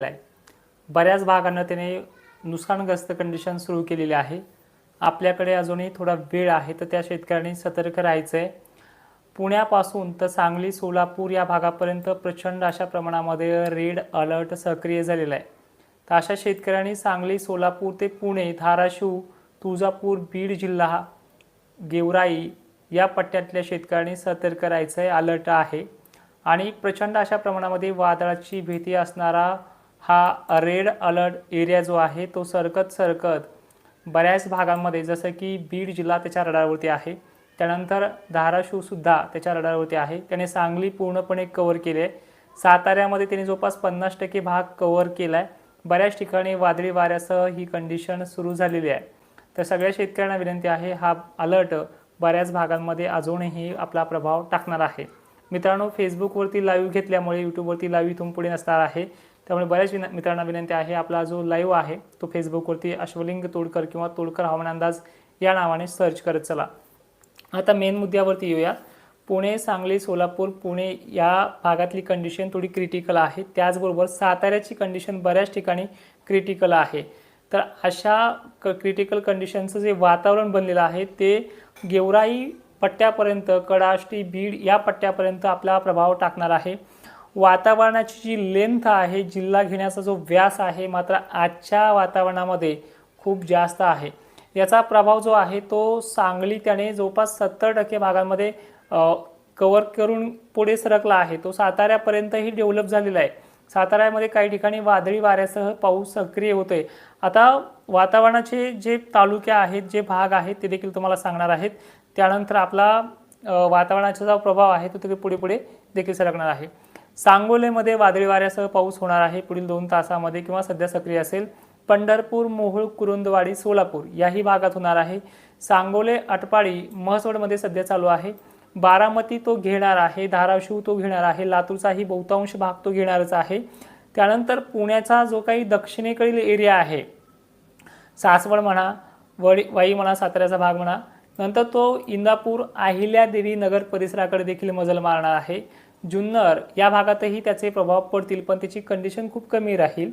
आहे बऱ्याच भागांना त्याने नुकसानग्रस्त कंडिशन सुरू केलेली आहे. आपल्याकडे अजूनही थोडा वेळ आहे तर त्या शेतकऱ्यांनी सतर्क राहायचं आहे पुण्यापासून तर सांगली सोलापूर या भागापर्यंत प्रचंड अशा प्रमाणामध्ये रेड अलर्ट सक्रिय झालेला आहे. तर अशा शेतकऱ्यांनी सांगली सोलापूर ते पुणे धाराशिव तुळजापूर बीड जिल्हा गेवराई या पट्ट्यातल्या शेतकऱ्यांनी सतर्क राहायचं आहे अलर्ट आहे. आणि प्रचंड अशा प्रमाणामध्ये वादळाची भीती असणारा हा रेड अलर्ट एरिया जो आहे तो सरकत सरकत बऱ्याच भागांमध्ये जसं की बीड जिल्हा त्याच्या रडारवरती आहे. त्यानंतर धाराशिवसुद्धा त्याच्या रडारवरती आहे. त्याने सांगली पूर्णपणे कव्हर केले आहे. साताऱ्यामध्ये त्याने जवळपास पन्नास टक्के भाग कवर केला आहे बऱ्याच ठिकाणी वादळी वाऱ्यासह ही कंडिशन सुरू झालेली आहे. तर सगळ्या शेतकऱ्यांना विनंती आहे हा अलर्ट बऱ्याच भागांमध्ये अजूनही आपला प्रभाव टाकणार आहे. मित्रांनो फेसबुकवरती लाईव्ह घेतल्यामुळे यूट्यूबवरती लाईव्ह इथून पुढे नसणार आहे. त्यामुळे बऱ्याच विन मित्रांना विनंती आहे आपला जो लाईव्ह आहे तो फेसबुकवरती अश्वलिंग तोडकर किंवा तोडकर हवामान अंदाज या नावाने सर्च करत चला. आता मेन मुद्द्यावरती येऊया. पुणे सांगली सोलापूर पुणे या भागातली कंडिशन थोडी क्रिटिकल आहे. त्याचबरोबर साताऱ्याची कंडिशन बऱ्याच ठिकाणी क्रिटिकल आहे. तर अशा क क्रिटिकल कंडिशनचं जे वातावरण बनलेलं आहे ते गेवराई पट्ट्यापर्यंत कडाष्टी बीड या पट्ट्यापर्यंत आपला प्रभाव टाकणार आहे. वातावरणाची जी लेंथ आहे जिल्हा घेण्याचा जो व्यास आहे मात्र आजच्या वातावरणामध्ये खूप जास्त आहे. याचा प्रभाव जो आहे तो सांगली त्याने जवळपास सत्तर टक्के भागांमध्ये कवर करून पुढे सरकला आहे. तो साताऱ्यापर्यंतही डेव्हलप झालेला आहे. साताऱ्यामध्ये काही ठिकाणी वादळी वाऱ्यासह पाऊस सक्रिय होतोय. आता वातावरणाचे जे तालुके आहेत जे भाग आहेत ते देखील तुम्हाला सांगणार आहेत. त्यानंतर आपला वातावरणाचा जो प्रभाव आहे तो तिथे पुढे पुढे देखील सरकणार आहे. सांगोलेमध्ये वादळी वाऱ्यासह पाऊस होणार आहे. पुढील दोन तासामध्ये किंवा सध्या सक्रिय असेल पंढरपूर मोहोळ कुरुंदवाडी सोलापूर याही भागात होणार आहे. सांगोले अटपाडी महसोडमध्ये सध्या चालू आहे. बारामती तो घेणार आहे धाराशिव तो घेणार आहे लातूरचाही बहुतांश भाग तो घेणारच आहे. त्यानंतर पुण्याचा जो काही दक्षिणेकडील एरिया आहे सासवड म्हणा वडी वाई म्हणा साताऱ्याचा भाग म्हणा नंतर तो इंदापूर अहिल्यादेवी नगर परिसराकडे देखील मजल मारणार आहे. जुन्नर या भागातही त्याचे प्रभाव पडतील पण त्याची कंडिशन खूप कमी राहील.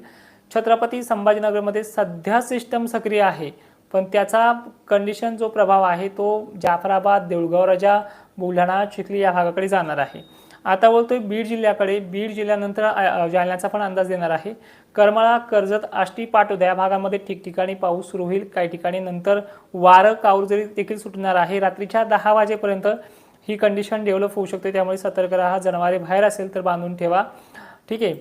छत्रपती संभाजीनगरमध्ये सध्या सिस्टम सक्रिय आहे पण त्याचा कंडिशन जो प्रभाव आहे तो जाफराबाद देऊळगाव राजा बुलढाणा चिखली या भागाकडे जाणार आहे. आता बोलतोय बीड जिल्ह्याकडे. बीड जिल्ह्यानंतर जालन्याचा पण अंदाज देणार आहे. करमाळा कर्जत आष्टी पाटोदा या भागामध्ये ठिकठिकाणी पाऊस सुरू होईल. काही ठिकाणी नंतर वारं कावरजरी देखील सुटणार आहे रात्रीच्या दहा वाजेपर्यंत ही कंडिशन डेव्हलप होऊ शकते. त्यामुळे सतर्क राहा. जनावरे बाहेर असेल तर बांधून ठेवा. ठीक आहे.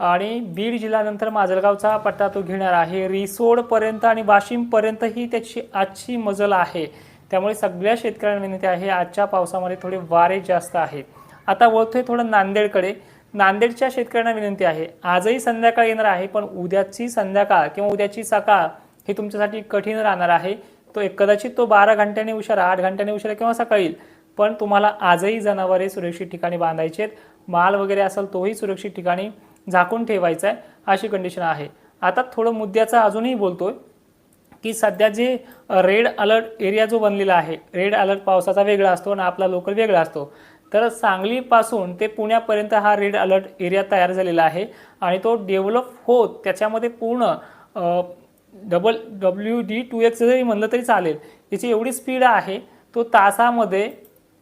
आणि बीड जिल्ह्यानंतर माजलगावचा पट्टा तो घेणार आहे. रिसोडपर्यंत आणि वाशिमपर्यंतही त्याची आजची मजल आहे. त्यामुळे सगळ्या शेतकऱ्यांना विनंती आहे आजच्या पावसामध्ये थोडे वारे जास्त आहेत. आता वळतोय थोडं नांदेडकडे. नांदेडच्या शेतकऱ्यांना विनंती आहे आजही संध्याकाळ येणार आहे पण उद्याची संध्याकाळ किंवा उद्याची सकाळ ही तुमच्यासाठी कठीण राहणार आहे. तो एक कदाचित तो बारा घंट्याने उशारा आठ घंट्याने उशारा किंवा सकाळी येईल. पण तुम्हाला आजही जनावरे सुरक्षित ठिकाणी बांधायचे आहेत. माल वगैरे असेल तोही सुरक्षित ठिकाणी झाकून ठेवायचा आहे अशी कंडिशन आहे. आता थोडं मुद्द्याचा अजूनही बोलतोय की सध्या जे रेड अलर्ट एरिया जो बनलेला आहे रेड अलर्ट पावसाचा वेगळा असतो आणि आपला लोकल वेगळा असतो. तर सांगलीपासून ते पुण्यापर्यंत हा रेड अलर्ट एरिया तयार झालेला आहे आणि तो डेव्हलप होत त्याच्यामध्ये पूर्ण double W D two X जरी म्हणलं तरी चालेल त्याची एवढी स्पीड आहे तो तासामध्ये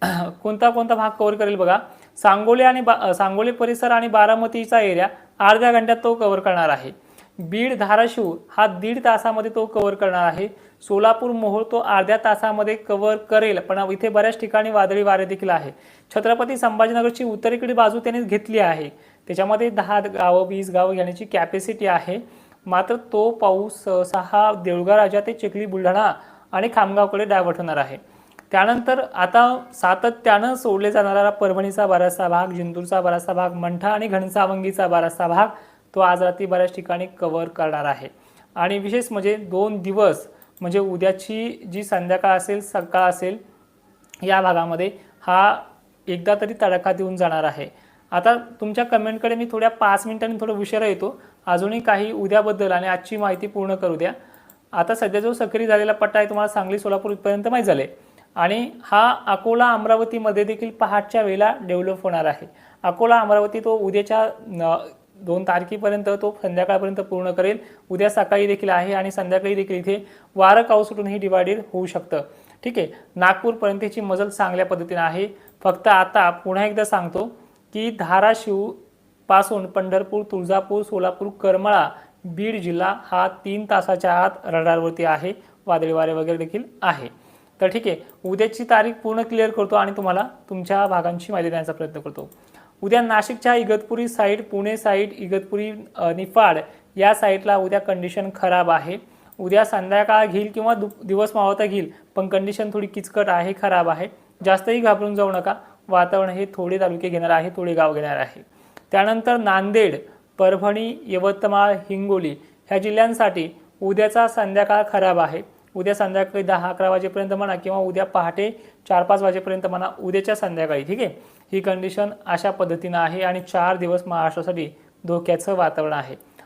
कोणता कोणता भाग कव्हर करेल बघा. सांगोले आणि बा सांगोले परिसर आणि बारामतीचा एरिया अर्ध्या घंट्यात तो कव्हर करणार आहे. बीड धाराशिव हा दीड तासामध्ये तो कव्हर करणार आहे. सोलापूर मोहोळ तो अर्ध्या तासामध्ये कव्हर करेल पण इथे बऱ्याच ठिकाणी वादळी वारे देखील आहे. छत्रपती संभाजीनगरची उत्तरेकडील बाजू त्याने घेतली आहे. त्याच्यामध्ये दहा गावं वीस गावं घेण्याची कॅपॅसिटी आहे. मात्र तो पाऊस सहसा हा देऊळगाव राजा ते चिखली बुलढाणा आणि खामगावकडे डायव्हर्ट होणार आहे. त्यानंतर आता सातत्यानं सोडले जाणारा परभणीचा बराचसा भाग जिंतूरचा बराचसा भाग मंठा आणि घनसावंगीचा बराचसा भाग तो आज रात्री बऱ्याच ठिकाणी कव्हर करणार आहे. आणि विशेष म्हणजे दोन दिवस म्हणजे उद्याची जी संध्याकाळ असेल सकाळ असेल या भागामध्ये हा एकदा तरी तडाखा देऊन जाणार आहे. आता तुमच्या कमेंटकडे मी थोड्या पाच मिनिटांनी थोडं उशिरा येतो. अजूनही काही उद्याबद्दल आणि आजची माहिती पूर्ण करू द्या. आता सध्या जो सक्रिय झालेला पट्टा आहे तुम्हाला सांगली सोलापूरपर्यंत माहीत झाले आणि हा अकोला अमरावतीमध्ये देखील पहाटच्या वेळेला डेव्हलप होणार आहे. अकोला अमरावती तो उद्याच्या न- दोन तारखेपर्यंत तो संध्याकाळपर्यंत पूर्ण करेल. उद्या सकाळी देखील आहे आणि संध्याकाळी देखील इथे वारं काऊ ही डिवायडेड होऊ शकतं. ठीक आहे? नागपूरपर्यंतची मजल चांगल्या पद्धतीने आहे. फक्त आता पुन्हा एकदा सांगतो की धाराशिवपासून पंढरपूर तुळजापूर सोलापूर करमळा बीड जिल्हा हा तीन तासाच्या आत रडारवरती आहे. वादळी वारे वगैरे देखील आहे. तर ठीक आहे उद्याची तारीख पूर्ण क्लिअर करतो आणि तुम्हाला तुमच्या भागांची माहिती देण्याचा प्रयत्न करतो. उद्या नाशिकच्या इगतपुरी साईड पुणे साईड इगतपुरी निफाड या साईडला उद्या कंडिशन खराब आहे. उद्या संध्याकाळ घेईल किंवा दु दिवस मावता घेईल पण कंडिशन थोडी किचकट आहे खराब आहे. जास्तही घाबरून जाऊ नका. वातावरण हे थोडे तालुके घेणार आहे थोडे गाव घेणार आहे. त्यानंतर नांदेड परभणी यवतमाळ हिंगोली ह्या जिल्ह्यांसाठी उद्याचा संध्याकाळ खराब आहे. उद्या संध्याकाळी दहा अकरा वाजेपर्यंत म्हणा किंवा उद्या पहाटे चार पाच वाजेपर्यंत म्हणा उद्याच्या संध्याकाळी ठीक आहे? ही कंडिशन अशा पद्धतीनं आहे आणि चार दिवस महाराष्ट्रासाठी धोक्याचं वातावरण आहे.